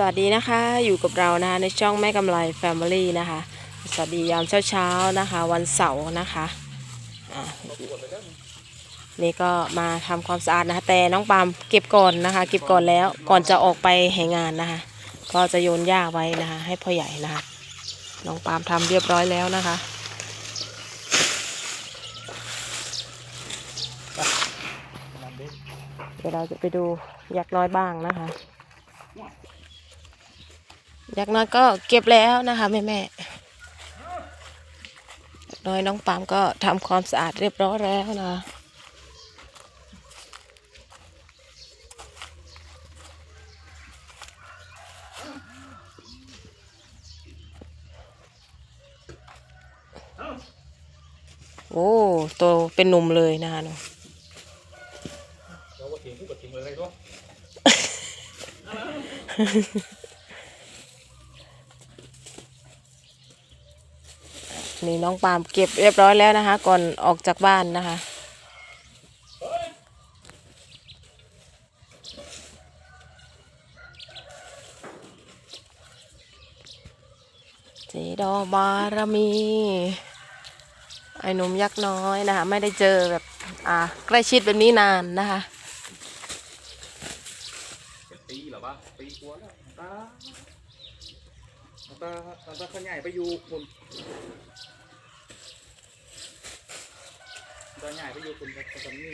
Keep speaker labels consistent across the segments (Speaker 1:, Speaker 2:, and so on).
Speaker 1: สวัสดีนะคะอยู่กับเรานะคะในช่องแม่กำไร Family นะคะ สวัสดียามเช้าๆนะคะ วันเสาร์นะคะะนี่ก็มาทำความสะอาดนะคะ แต่น้องปามเก็บก่อนนะคะ เก็บก่อนแล้วก่อนจะออกไปแห่งานนะคะ ก็จะโยนหญ้าไว้นะคะ ให้พ่อใหญ่นะคะน้องปามทำเรียบร้อยแล้วนะคะเดี๋ยวเราจะไปดูยักษ์น้อยบ้างนะคะ ยักษ์น้อยก็เก็บแล้วนะคะแม่แม่ยักษ์น้อยน้องปามก็ทำความสะอาดเรียบร้อยแล้วนะโอ้โตเป็นหนุ่มเลยนะคะหนู
Speaker 2: เราก็ทิ้งผู้กับทิ้งเลยก็
Speaker 1: นี่น้องปาล์มเก็บเรียบร้อยแล้วนะคะ ก่อนออกจากบ้านนะคะ สีดอบารมี ไอ้หนุ่มยักษ์น้อยนะคะ ไม่ได้เจอแบบ อ่า ใกล้ชิดแบบนี้นานนะคะ
Speaker 2: เป็นปีหรอวะปีกว่าแล้ว ตาตาตาขยายไปอยู่คุณตาใหญ่ไปอยู่คุณครับตอนนี้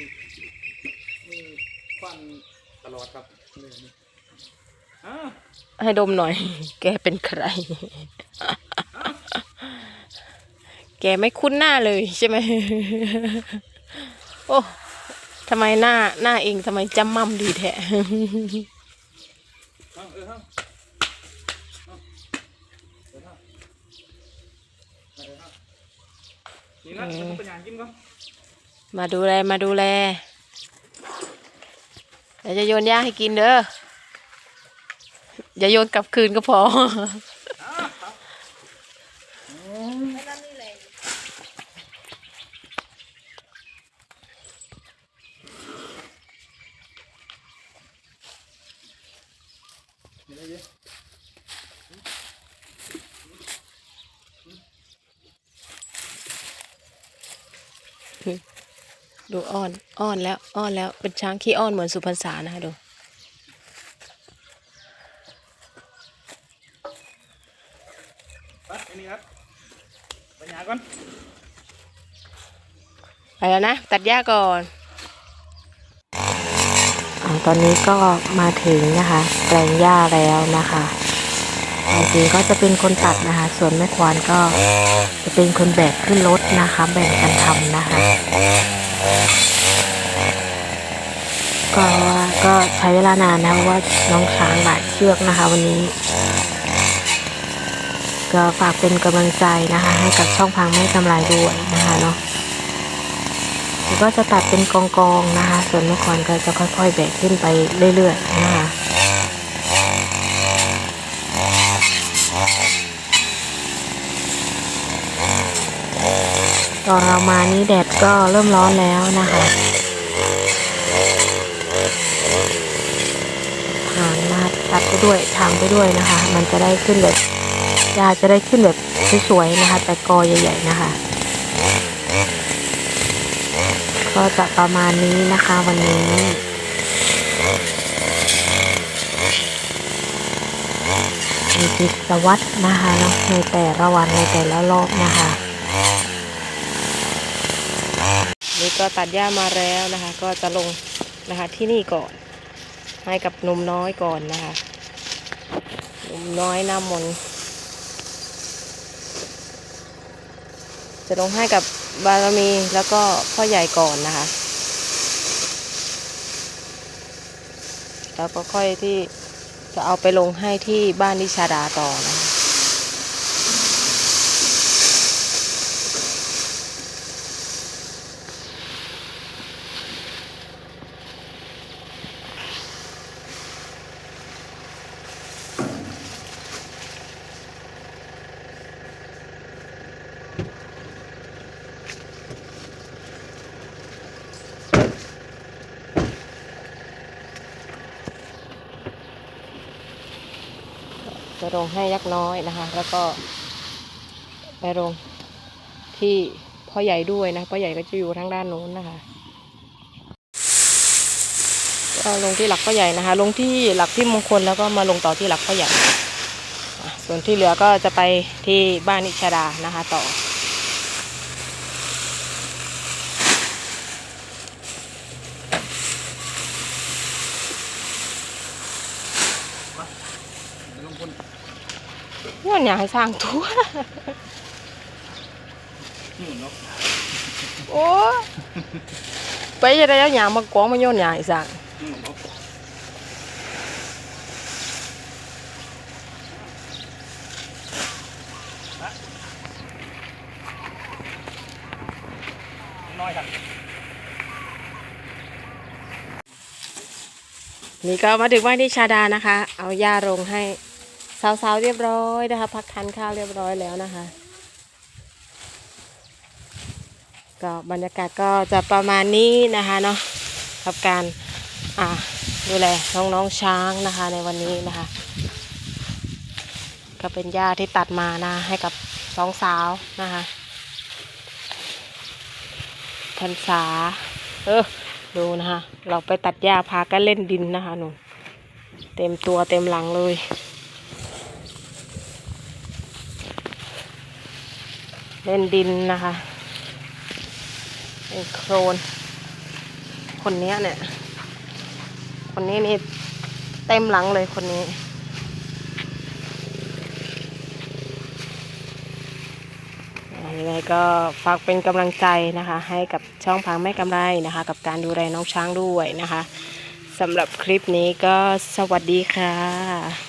Speaker 2: นี่ฟันตลอดครับนี่นี่อ่า
Speaker 1: ให้ดมหน่อย แกเป็นใคร แกไม่คุ้นหน้าเลยใช่ไหม โอ้ทำไมหน้าหน้าเองทำไมจำมั่มดีแท้
Speaker 2: เอาเออเอาเอาเออเอาเออเอา นี่นะมันต้องเป็นอย่างกินก่อน
Speaker 1: มาดูแลมาดูแลเดี๋ยวจะโยนหญ้าให้กินเด้ออย่าโยนกลับคืนก็พอ
Speaker 2: นี่ได้เยอะ
Speaker 1: ดูอ้อน อ้อนแล้วอ้อนแล้วเป็นช้างขี้อ้อนเหมือนสุพรรษานะคะดู
Speaker 2: ไปอันนี้ครับปัญญาก่อน
Speaker 1: ไปแล้วนะ ตัดหญ้าก่อนอตอนนี้ก็มาถึงนะคะ แปลงหญ้าแล้วนะคะ จริงๆก็จะเป็นคนตัดนะคะ ส่วนแม่ควานก็จะเป็นคนแบกขึ้นรถนะคะ แบ่งกันทำนะคะ ก็ว่าก็ใช้เวลานานนะเพราะว่าน้องช้างหลายเชือกนะคะ วันนี้ ก็ฝากเป็นกำลังใจนะคะ ให้กับช่องพังแม่กำไรด้วยนะคะเนาะแล้วก็จะตัดเป็นกองๆนะคะ ส่วนเมื่อก่อนก็จะค่อยๆแบกขึ้นไปเรื่อยๆนะคะ ตอนเรามานี้แดดก็เริ่มร้อนแล้วนะคะทางมาตัดไปด้วยทางไปด้วยนะคะ มันจะได้ขึ้นแบบหญ้าจะได้ขึ้นแบบสวยๆนะคะ แต่กอใหญ่ๆนะคะ ก็จะประมาณนี้นะคะวันนี้มีกิจวัตรนะคะเนาะในแต่ละวันในแต่ละรอบนะคะ นี่ก็ตัดหญ้ามาแล้วนะคะ ก็จะลงนะคะที่นี่ก่อน ให้กับนมน้อยก่อนนะคะนมน้อยหน้ามน จะลงให้กับบารมีแล้วก็พ่อใหญ่ก่อนนะคะ แล้วก็ค่อยที่จะเอาไปลงให้ที่บ้านนิชาดาต่อนะ โรงให้ยักษ์น้อยนะคะ แล้วก็ ไปโรงที่พ่อใหญ่ด้วยนะพ่อใหญ่ก็จะอยู่ทางด้านโน้นนะคะก็ลงที่หลักพ่อใหญ่นะคะ ลงที่หลักที่มงคลแล้วก็มาลงต่อที่หลักพ่อใหญ่ส่วนที่เหลือก็จะไปที่บ้านนิชาดานะคะ ต่อ
Speaker 2: ลุงพล
Speaker 1: ย้อนอยากให้สร้างทั่ว
Speaker 2: นี่นาะ
Speaker 1: โอ้ไปจะได้เอาหยางมากองมาโยนหยางอีสัก
Speaker 2: นี่เนาะน้อยครับ
Speaker 1: นี่ก็มาถึงบ้านที่ชาดานะคะ เอาหญ้าลงให้ สาวๆเรียบร้อยนะคะ พักทานข้าวเรียบร้อยแล้วนะคะ ก็บรรยากาศก็จะประมาณนี้นะคะเนาะกับการอ่าดูแลน้องๆช้างนะคะในวันนี้นะคะ ก็เป็นหญ้าที่ตัดมานะให้กับสองสาวนะคะพันษา เออดูนะคะ เราไปตัดหญ้าพากันเล่นดินนะคะหนูเต็มตัวเต็มหลังเลย เล่นดินนะคะ เป็นโครน คนนี้เนี่ย คนนี้นี่เต็มหลังเลยคนนี้ ยังไงก็ฝากเป็นกำลังใจนะคะ ให้กับช่องพังแม่กำไรนะคะ กับการดูแลน้องช้างด้วยนะคะสำหรับคลิปนี้ก็สวัสดีค่ะ